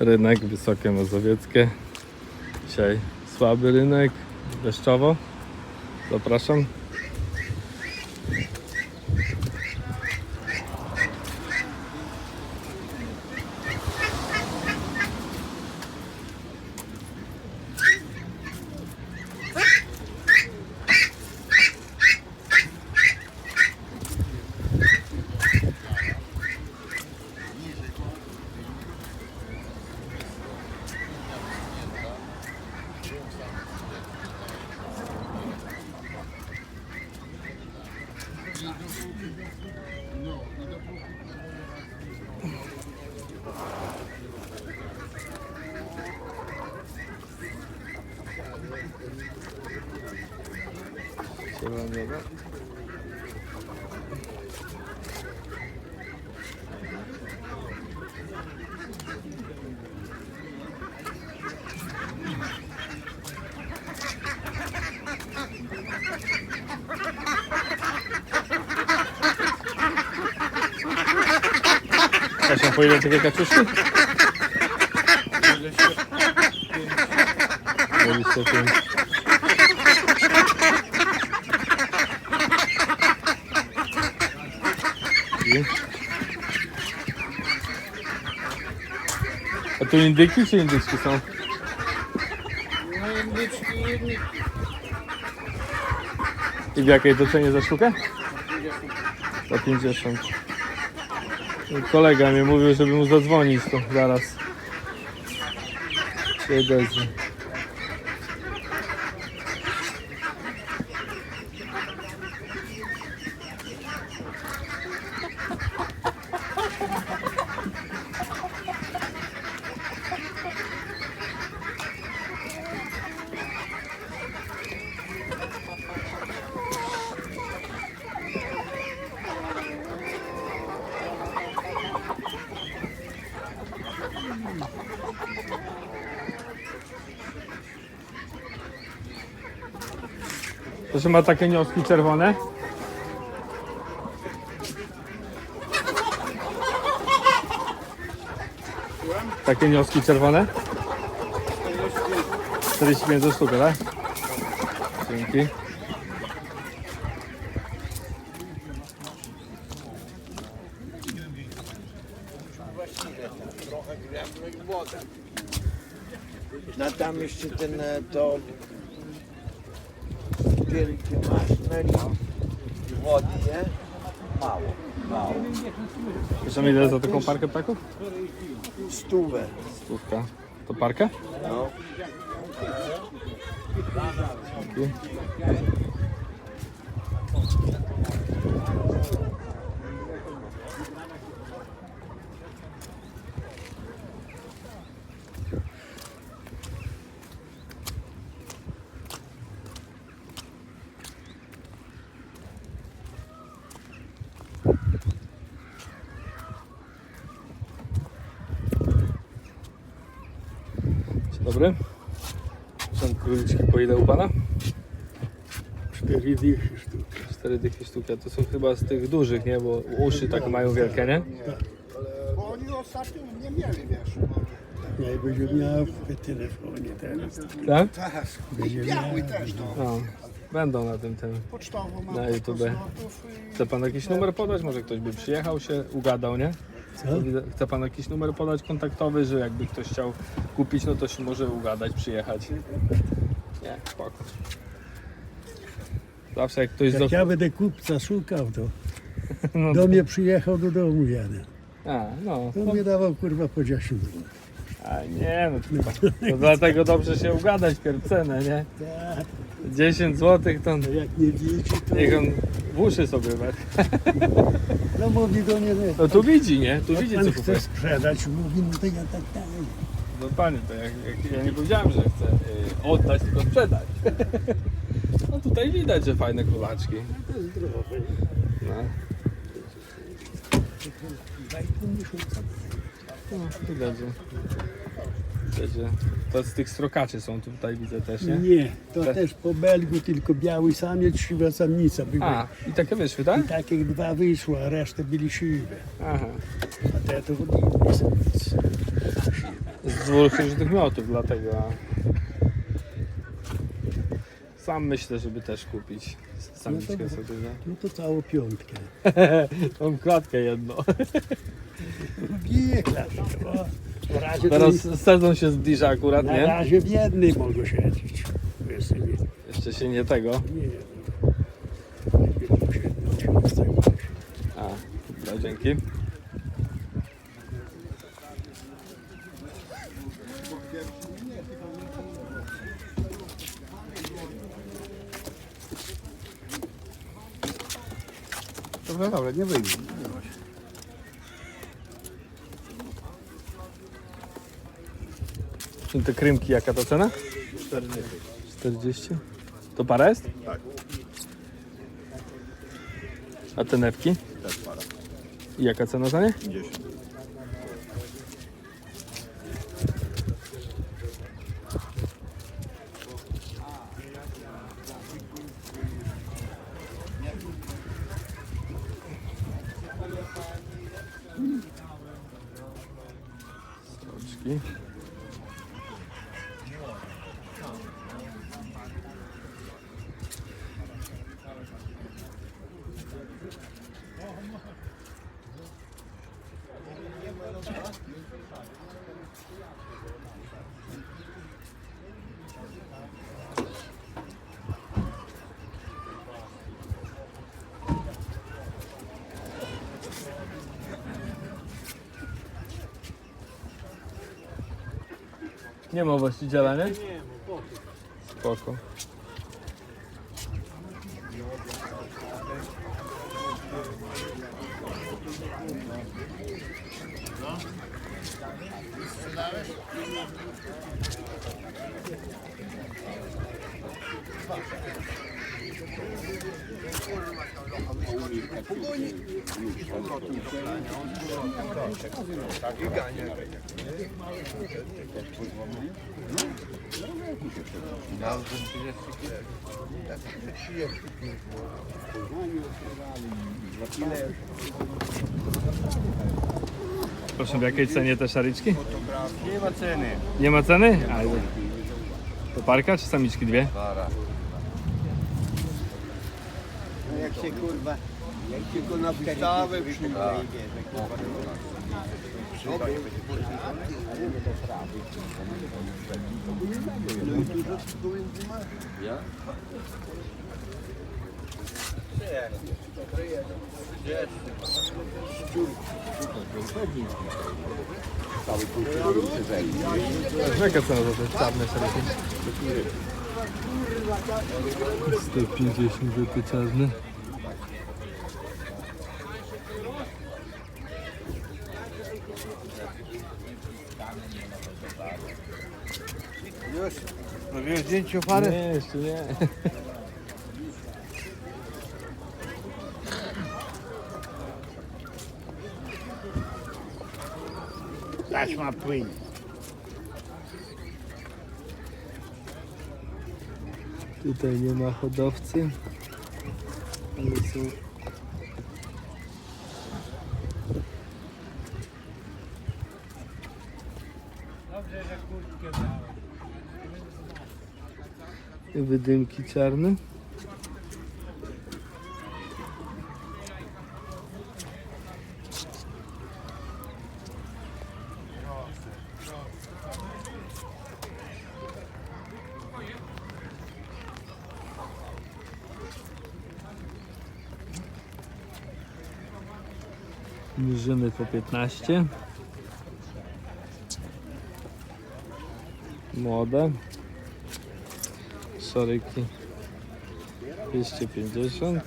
Rynek Wysokie Mazowieckie. Dzisiaj słaby rynek, deszczowo. Zapraszam. Zielonego. Kasia, po ile takie kaczuszki? 25. I? A tu indyki czy indyczki są? No indyczki jedni I w jakiej to cenie za sztukę? Za 50. I Kolega mi mówił, żeby mu zadzwonić to zaraz. Się odezwie. Proszę ma takie nioski czerwone? Takie nioski czerwone? 45 za sztukę, tak? Dzięki. No tam jeszcze ten e, to wielki maszner i wody, nie? Mało, mało. Proszę ile za taką parkę ptaków? Stówę. Stówka. To parkę? No. Dzięki. Dobry. Są króliczki po ile u Pana? Cztery dychy sztuka. Cztery dychy sztuka. To są chyba z tych dużych, nie? Bo uszy tak mają wielkie, nie? Bo oni ostatnio nie mieli, wiesz. Ja będzie miał w telefonie teraz. Tak? Tak. Będzie I biały miał. też, no. No. Będą na tym tym. Pocztowo mam Na YouTube. i- Chce Pan jakiś numer podać? Może ktoś by przyjechał, się ugadał, nie? Co? Chce Pan jakiś numer podać kontaktowy, że jakby ktoś chciał kupić, no to się może ugadać, przyjechać. Nie, spoko. Zawsze jak ktoś... Jak Zo... ja będę kupca szukał, to No, do mnie przyjechał do domu jadę. a, no. To mnie dawał kurwa po 10 zł. A nie, no to, to dlatego dobrze się ugadać pierw cenę, nie? Tak, 10 zł to to jak nie wiecie, to niech on w uszy sobie we. no mówi do mnie, No tu widzi, nie? Tu widzi pan co chce kupuje. sprzedać, mówi, no to ja tak dalej. No panie, to jak, jak, ja nie powiedziałem, że chcę y, oddać, tylko sprzedać. No tutaj widać, że fajne kulaczki. To zdrowe. No, Daj tu miesiąca. no widać, że, to z tych strokaczy są tutaj widzę też, nie? Nie, to Te- też po belgu tylko biały samiec, siwa samica były. A, i takie wyszły, tak? I takich dwa wyszło, a resztę byli siwe. Aha. A te to inne samice. dwóch różnych miotów, dlatego. a- Sam myślę, żeby też kupić samiczkę No to- sobie. nie? No to całą piątkę. Mam klatkę jedną. Bije Na razie, to Teraz sezon się zbliża akurat, na nie? razie w jednej mogę siedzieć. Jeszcze się nie tego. Nie. Jedną siódmą. A, dobra, dzięki. Dobra, dobra, nie wyjdzie. Czyli te krymki, jaka to cena? 40. To para jest? Tak. A te newki? Też para. I jaka cena za nie? 10. Nie ma właściciela, nie? Nie, spoko. Proszę, w jakiej cenie te szariczki? Nie ma ceny. Nie ma ceny? A, to parka czy samiczki dwie? Jak się kurwa, jak się go na wystawę przyjdzie. Jaka cena za te czarne szariki? 150 za te czarne. Już, robisz zdjęcie pary? Nie, jeszcze nie. Taśma płynie. Tutaj nie ma hodowcy. Ale są wydymki czarne. Mierzymy po 15. Młode. Szaryki 250.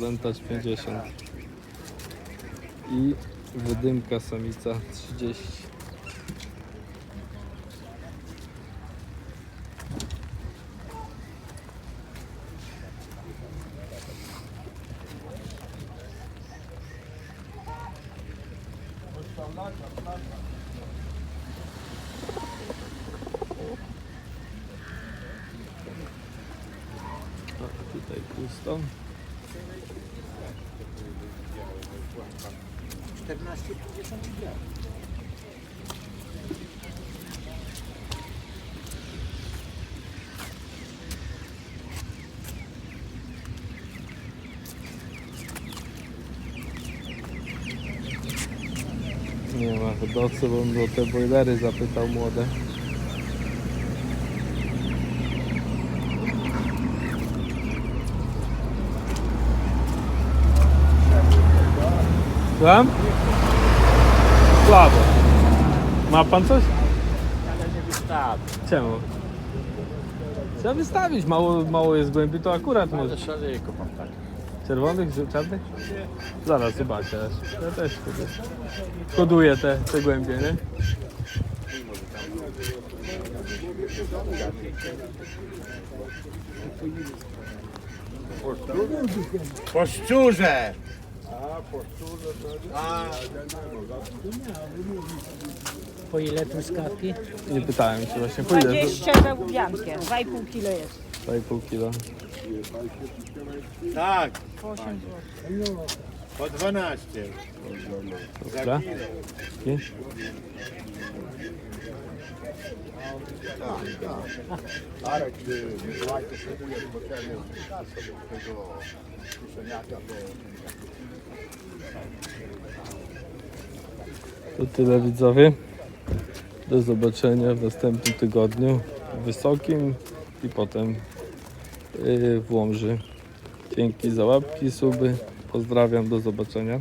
Lentacz 50. I wydymka samica 30. O, tutaj pusto. Nie ma hodowcy, bo on o te bojlery zapytał młode. Słucham? Słabo. Ma pan coś? Ale nie wystawi. Czemu? Trzeba wystawić, mało, mało jest głębi, to akurat może. Ale szalejko mam tak. Czerwonych, czarnych? Zaraz zobaczę. aż. Ja też wtedy koduję te, te głębie, nie? Po szczurze! Po ile truskawki? Nie pytałem się właśnie, po ile? 20 za łubiankę, 2,5 kilo jest. 2,5 kilo. Tak, Po 8 zł. po 12. Dobra. Dzięki. To tyle widzowie. Do zobaczenia w następnym tygodniu w Wysokim i potem yy, w Łomży. Dzięki za łapki, suby. Pozdrawiam, do zobaczenia.